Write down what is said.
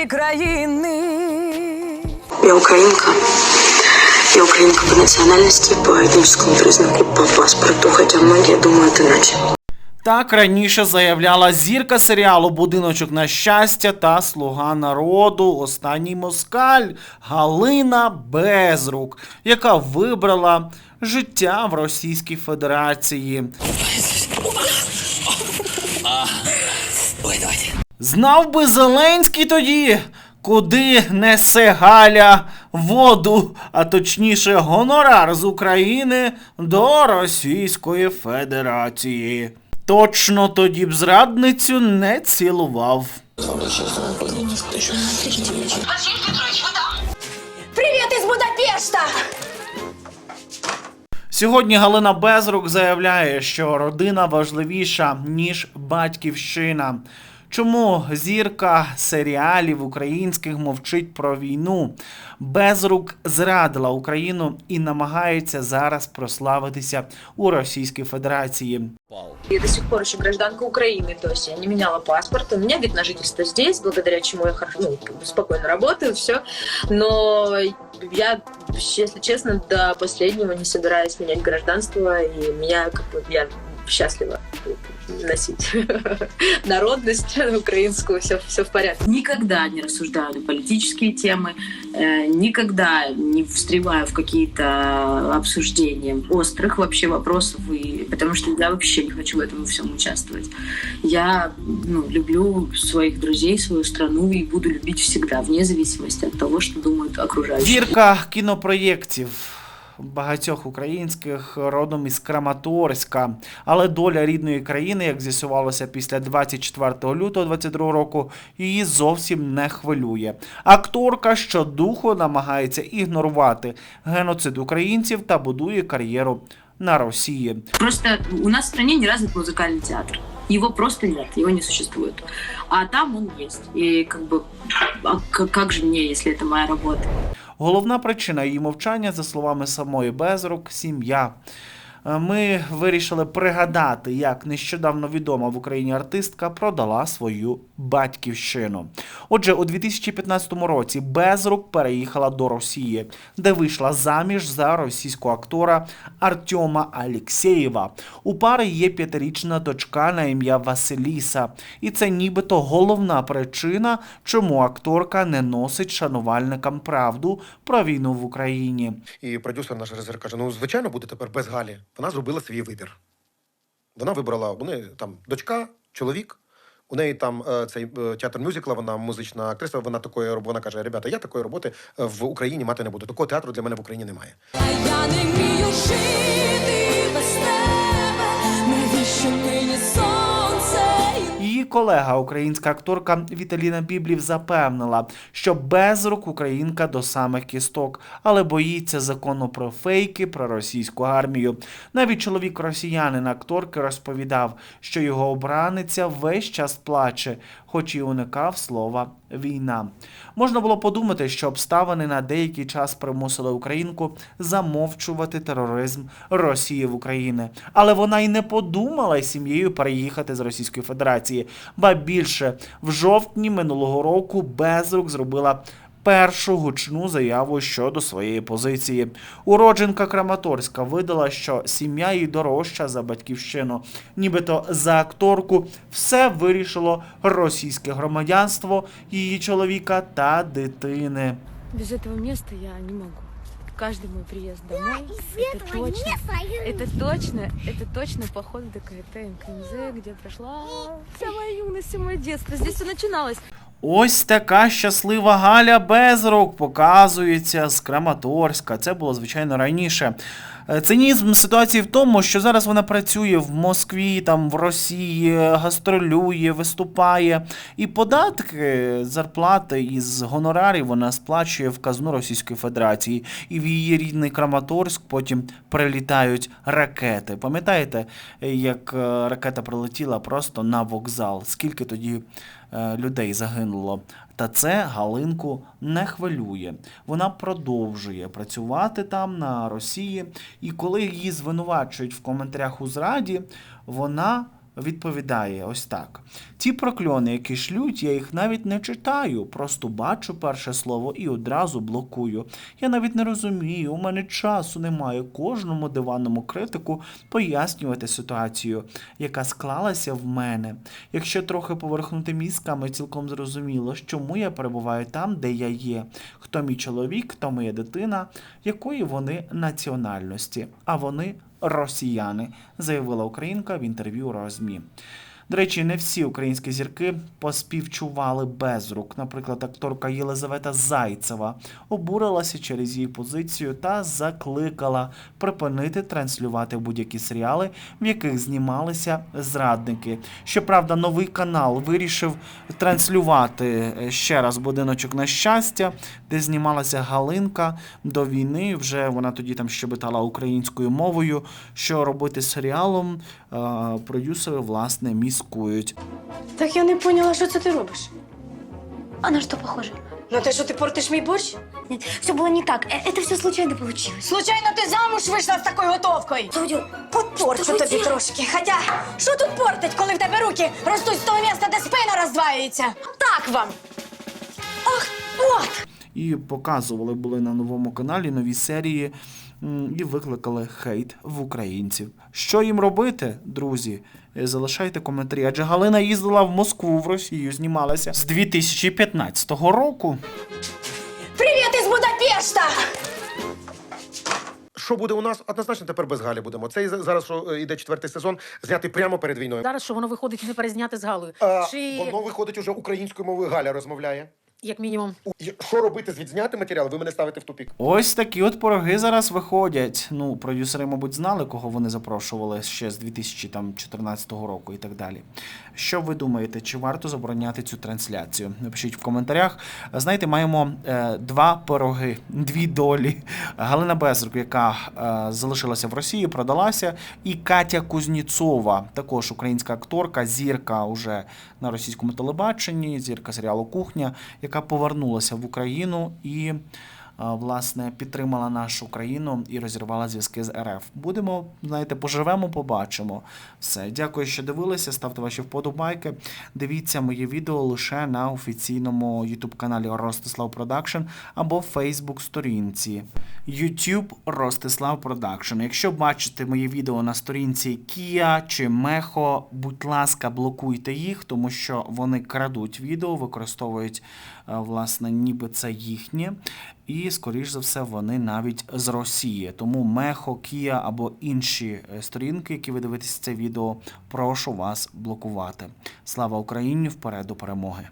нашої країни. Я украинка. Я украинка по национальности, по этническому признаку, по паспорту, хотя многие думают иначе. Так раніше заявляла зірка серіалу Будиночок на щастя та Слуга народу. Останній москаль Галина Безрук, яка вибрала життя в Російській Федерації. Знав би Зеленський тоді, куди несе Галя воду, а точніше гонорар з України до Російської Федерації. Точно тоді б зрадницю не цілував. Привіт із Будапешта! Сьогодні Галина Безрук заявляє, що родина важливіша, ніж батьківщина. Чому зірка серіалів українських мовчить про війну? Безрук зрадила Україну і намагається зараз прославитися у Російській Федерації. Я до сих пор еще гражданка Украины, то есть я не меняла паспорт. У меня вид на жительство здесь, благодаря чему я хорошо, ну, как бы спокойно работаю, все. Но я, если честно, до последнего не собираюсь менять гражданство, и меня как бы я счастлива носить народность украинскую, все, все в порядке. Никогда не рассуждаю на политические темы, э, никогда не встреваю в какие-то обсуждения острых вообще вопросов, и, потому что я вообще не хочу в этом всем участвовать. Я ну, люблю своих друзей, свою страну и буду любить всегда, вне зависимости от того, что думают окружающие. Зірка кінопроєктів багатьох українських родом із Краматорська. Але доля рідної країни, як з'ясувалося після 24 лютого 22 року, її зовсім не хвилює. Акторка щодуху намагається ігнорувати геноцид українців та будує кар'єру на Росії. Просто у нас в стране не развит музыкальный театр. Его просто нет, его не существует. А там он есть. И как бы, а к- как же мне, если это моя работа? Головна причина її мовчання, за словами самої Безрук, сім'я. Е, Ми вирішили пригадати, як нещодавно відома в Україні артистка продала свою батьківщину. Отже, у 2015 році Безрук переїхала до Росії, де вийшла заміж за російського актора Артема Алєксєєва. У пари є п'ятирічна дочка на ім'я Василіса, і це нібито головна причина, чому акторка не носить шанувальникам правду про війну в Україні. І продюсер наш режисер каже: ну, звичайно, буде тепер без Галі. Вона зробила свій вибір. Вона вибрала, вони там дочка, чоловік. У неї там е, цей е, театр мюзикла, вона музична актриса. Вона такої роботи, вона каже: ребята, я такої роботи е, в Україні мати не буду. Такого театру для мене в Україні немає. Я не вмію жити без тебе. Навіщо мені сонце? Її колега, українська акторка Віталіна Біблів, запевнила, що без рук українка до самих кісток, але боїться закону про фейки, про російську армію. Навіть чоловік росіянин акторки розповідав, що його обраниця весь час плаче, хоч і уникав слова війна. Можна було подумати, що обставини на деякий час примусили українку замовчувати тероризм Росії в Україні. Але вона й не подумала сім'єю переїхати з Російської Федерації. Ба більше в жовтні минулого року Безрук зробила Першу гучну заяву щодо своєї позиції. Уродженка Краматорська видала, що сім'я їй дорожча за батьківщину. Нібито за акторку все вирішило російське громадянство її чоловіка та дитини. Без этого места я не могу. Каждый мой приезд домой, это точно, это точно, это точно поход в ДКТ МКМЗ, где прошла вся моя юность, все мое детство. Здесь все начиналось. Ось така щаслива Галя Безрук показується з Краматорська. Це було звичайно раніше. Е, Цинізм ситуації в тому, що зараз вона працює в Москві, там в Росії, гастролює, виступає. І податки, зарплати із гонорарів вона сплачує в казну Російської Федерації. І в її рідний Краматорськ потім прилітають ракети. Пам'ятаєте, як е, ракета прилетіла просто на вокзал? Скільки тоді людей загинуло? Та це Галинку не хвилює. Вона продовжує працювати там на Росії, і коли її звинувачують в коментарях у зраді, вона відповідає ось так: ті прокльони, які шлють, я їх навіть не читаю, просто бачу перше слово і одразу блокую. Я навіть не розумію, у мене часу немає кожному диванному критику пояснювати ситуацію, яка склалася в мене. Якщо трохи поверхнути мізками, цілком зрозуміло, чому я перебуваю там, де я є. Хто мій чоловік, хто моя дитина, якої вони національності, а вони росіяни, заявила українка в інтерв'ю Розмі. До речі, не всі українські зірки поспівчували без рук. Наприклад, акторка Єлизавета Зайцева обурилася через її позицію та закликала припинити транслювати будь-які серіали, в яких знімалися зрадники. Щоправда, новий канал вирішив транслювати е, ще раз будиночок на щастя, де знімалася Галинка до війни. Вже вона тоді там щебетала українською мовою. Що робити з серіалом? Продюсери власне міскують. Так я не поняла, що це ти робиш. А на что похоже? На те, що ти портиш мій борщ? Нет, все было не так. Э, Это все случайно получилось. Случайно ти замуж вийшла з такою готовкою? Claudio, Попорчу Що тобі це? трошки. Хоча, що тут портить, коли в тебе руки ростуть з того місця, де спина роздваюється? Так вам. Ах, от! І показували були на новому каналі нові серії і викликали хейт в українців. Що їм робити, друзі? Е, Залишайте коментарі. Адже Галина їздила в Москву, в Росію, знімалася з 2015 року. Привіт із Будапешта! Що буде у нас? Однозначно тепер без Галі будемо. Це і зараз, що е, йде четвертий сезон, знятий прямо перед війною. Зараз що воно виходить не перезняти з Галою. А, Чи Воно виходить уже українською мовою. Галя розмовляє. Як мінімум. І Що робити з відзнятим матеріалом? Ви мене ставите в тупік. Ось такі от пироги зараз виходять. Ну, продюсери, мабуть, знали, кого вони запрошували ще з 2014 року і так далі. Що ви думаєте, чи варто забороняти цю трансляцію? Напишіть в коментарях. Знаєте, маємо е, два пироги, дві долі. Галина Безрук, яка е, залишилася в Росії, продалася, і Катя Кузніцова, також українська акторка, зірка уже на російському телебаченні, зірка серіалу Кухня, яка повернулася в Україну і власне підтримала нашу країну і розірвала зв'язки з РФ. Будемо, знаєте, поживемо, побачимо. Все. Дякую, що дивилися. Ставте ваші вподобайки. Дивіться моє відео лише на офіційному youtube каналі Ростислав Продакшн або Facebook сторінці YouTube Ростислав Продакшн. Якщо бачите моє відео на сторінці Kia чи Мехо, будь ласка, блокуйте їх, тому що вони крадуть відео, використовують е, власне, ніби це їхнє. І, скоріш за все, вони навіть з Росії. Тому Мехо, Кія або інші е, сторінки, які ви дивитесь це відео, прошу вас блокувати. Слава Україні! Вперед до перемоги!